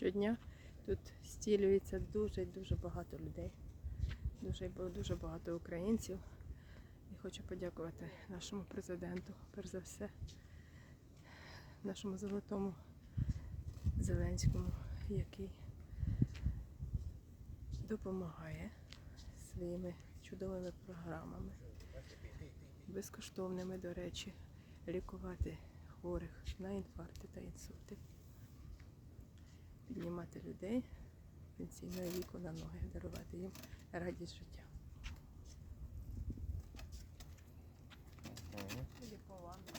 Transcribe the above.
щодня тут стілюється дуже-дуже багато людей. Дуже, дуже багато українців. І хочу подякувати нашому президенту, перш за все, нашому золотому Зеленському, який допомагає своїми чудовими програмами, безкоштовними, до речі, лікувати хворих на інфаркти та інсульти, піднімати людей пенсійного віку на ноги, дарувати їм радість життя. Лікувати.